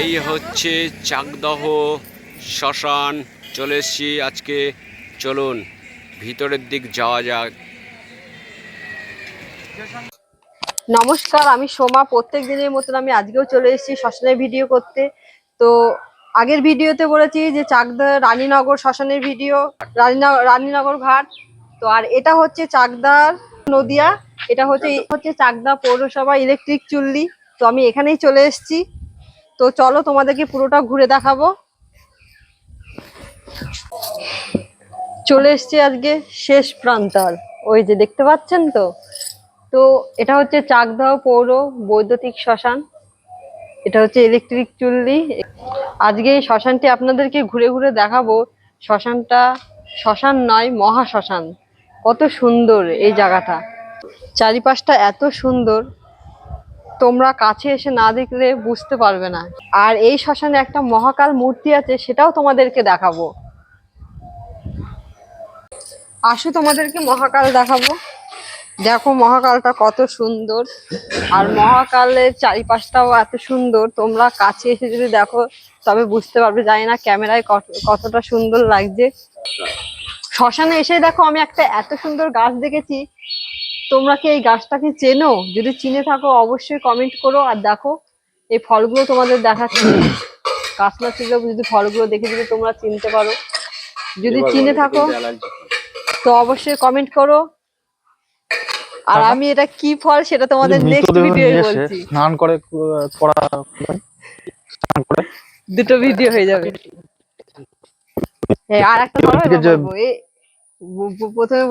এই হচ্ছে চাকদহ শ্মশান, চলে এসছি আজকে। চলুন, ভিতরের দিক যাওয়া যাক। নমস্কার, আমি সোমা। প্রত্যেক দিনের মতন আমি আজকেও চলে এসেছি শ্মশানের ভিডিও করতে। তো আগের ভিডিওতে বলেছি যে চাকদা রানীনগর শ্মশানের ভিডিও রানীনগর রানীনগর ঘাট। তো আর এটা হচ্ছে চাকদার নদিয়া। এটা হচ্ছে হচ্ছে চাকদা পৌরসভা ইলেকট্রিক চুল্লি। তো আমি এখানেই চলে এসেছি। তো চলো তোমাদেরকে পুরোটা ঘুরে দেখাবো। চলে এসছি আজকে শেষ প্রান্তর। ওই যে দেখতে পাচ্ছেন তো? তো এটা হচ্ছে চাকদহ পৌর বৈদ্যুতিক শ্মশান। এটা হচ্ছে ইলেকট্রিক চুল্লি। আজকে এই শ্মশানটি আপনাদেরকে ঘুরে ঘুরে দেখাবো। শ্মশানটা শ্মশান নয় মহা শ্মশান কত সুন্দর এই জায়গাটা। চারিপাশটা এত সুন্দর। তোমরা কাছে এসে না দেখলে বুঝতে পারবে না। আর এই শ্মশানে একটা মহাকাল মূর্তি আছে, সেটাও তোমাদেরকে দেখাবো। আসো তোমাদেরকে মহাকাল দেখাবো। দেখো মহাকালটা কত সুন্দর। আর মহাকালের চারিপাশটাও এত সুন্দর। তোমরা কাছে এসে যদি দেখো, তবে বুঝতে পারবে, জানি না ক্যামেরায় কত- কতটা সুন্দর লাগছে। শ্মশানে এসে দেখো, আমি একটা এত সুন্দর গাছ দেখেছি তোমরা কি এই গাছটাকে চেনো? যদি চিনে থাকো অবশ্যই কমেন্ট করো আর দেখো এই ফলগুলো তোমাদের দেখাচ্ছি। গাছ না ছিল যদি ফলগুলো দেখে যদি তোমরা চিনতে পারো। যদি চিনে থাকো তো অবশ্যই কমেন্ট করো। আর আমি এটা কি ফল সেটা তোমাদের নেক্সট ভিডিও বলছি। স্নান করে করা স্নান করে। দুটো ভিডিও হয়ে যাবে। হ্যাঁ আর একটা প্রথমে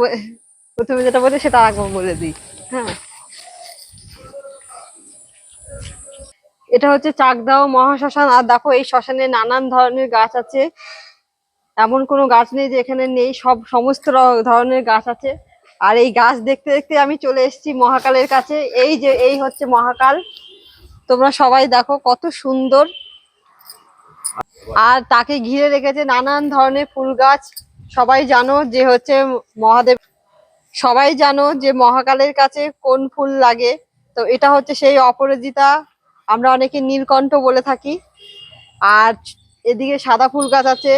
প্রথমে যেটা বলছে সেটা আগে বলে দিই। হ্যাঁ। এটা হচ্ছে চাকদাও মহাশ্মশান। আর দেখো, এই শ্মশানে নানান ধরনের গাছ আছে। এমন কোনো গাছ নেই যে এখানে নেই, সব সমস্ত ধরনের গাছ আছে। আর এই গাছ দেখতে দেখতে আমি চলে এসেছি মহাকালের কাছে। এই যে, এই হচ্ছে মহাকাল। তোমরা সবাই দেখো কত সুন্দর। আর তাকে ঘিরে রেখেছে নানান ধরনের ফুল গাছ। সবাই জানো যে হচ্ছে মহাদেব। সবাই জানো যে মহাকালের কাছে কোন ফুল লাগে। তো এটা হচ্ছে সেই অপরাজিতা। আমরা অনেকে নীলকণ্ঠ বলে থাকি। আর এদিকে সাদা ফুল গাছ আছে।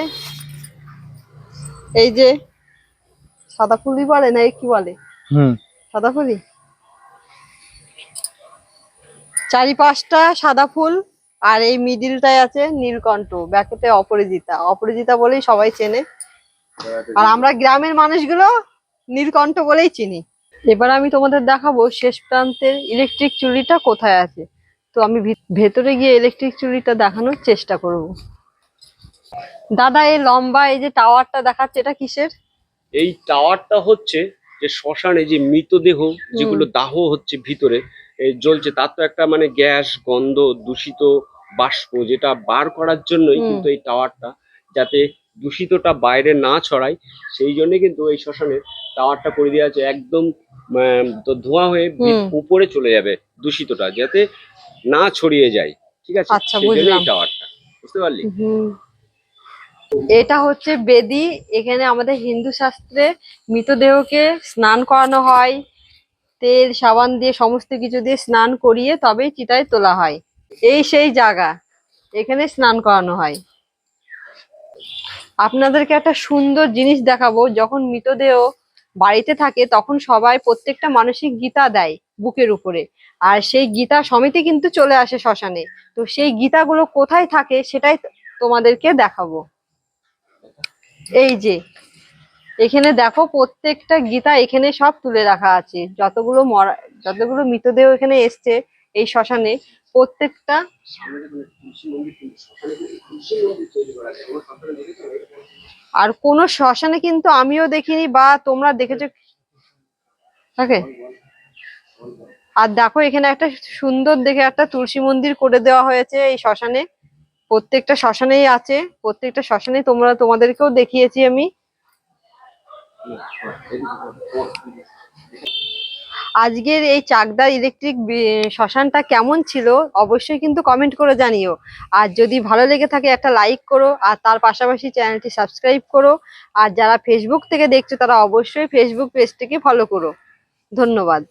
এই যে সাদা ফুলই বলে না কি বলে? হুম। সাদা ফুলই? চারিপাশটা সাদা ফুল আর এই মিডিলটায় আছে নীলকণ্ঠ ব্যাকেটে অপরাজিতা। অপরাজিতা বলেই সবাই চেনে। আর আমরা গ্রামের মানুষগুলো নীলকণ্ঠ বলেই চিনি। এবার আমি তোমাদের দেখাবো শেষ প্রান্তের ইলেকট্রিক চুল্লিটা কোথায় আছে। তো আমি ভিত- ভেতরে গিয়ে ইলেকট্রিক চুল্লিটা দেখানোর চেষ্টা করব। দাদা এই লম্বা এই যে টাওয়ারটা দেখাচ্ছে এটা কিসের? এই টাওয়ারটা হচ্ছে যে শ্মশানে যে মৃতদেহ যেগুলো দাহ হচ্ছে ভিতরে এই জ্বলছে তার তো একটা মানে গ্যাস গন্ধ দূষিত বাষ্প যেটা বার করার জন্যই কিন্তু এই টাওয়ারটা যাতে দূষিতটা বাইরে না ছড়ায় সেই জন্য কিন্তু এই শ্মশানের টাওয়ারটা করে দেওয়া আছে একদম তো ধোঁয়া হয়ে উপরে চলে যাবে দূষিতটা যাতে না ছড়িয়ে যায়। ঠিক আছে? আচ্ছা, সেই জন্য এই টাওয়ারটা। বুঝতে পারলি। এটা হচ্ছে বেদি। এখানে আমাদের হিন্দু শাস্ত্রে মৃতদেহকে স্নান করানো হয়। তেল সাবান দিয়ে সমস্ত কিছু দিয়ে স্নান করিয়ে তবেই চিতায় তোলা হয়। এই সেই জায়গা। এখানে স্নান করানো হয়। আপনাদেরকে একটা সুন্দর জিনিস দেখাবো। যখন মৃতদেহ বাড়িতে থাকে, তখন সবাই প্রত্যেকটা মানসিক গীতা দেয় বুকের উপরে। আর সেই গীতা সমিতি কিন্তু চলে আসে শ্মশানে। তো সেই গীতাগুলো কোথায় থাকে সেটাই তোমাদেরকে দেখাবো। এই যে, এখানে দেখো প্রত্যেকটা গীতা এখানে সব তুলে রাখা আছে। যতগুলো মরা, যতগুলো মৃতদেহ এখানে এসছে এই শ্মশানে প্রত্যেকটা আর কোন শ্মশানে কিন্তু আমিও দেখিনি বা তোমরা দেখেছ থাকে আর দেখো, এখানে একটা সুন্দর দেখে একটা তুলসী মন্দির করে দেওয়া হয়েছে এই শ্মশানে। প্রত্যেকটা শ্মশানেই আছে, প্রত্যেকটা শ্মশানে তোমরা, তোমাদেরকেও দেখিয়েছি আমি। আজকের এই চাকদার ইলেকট্রিক শ্মশানটা কেমন ছিল অবশ্যই কিন্তু কমেন্ট করে জানিও। আর যদি ভালো লেগে থাকে একটা লাইক করো, আর তার পাশাপাশি চ্যানেলটি সাবস্ক্রাইব করো। আর যারা ফেসবুক থেকে দেখছ তারা অবশ্যই ফেসবুক পেজটিকে ফলো করো। ধন্যবাদ।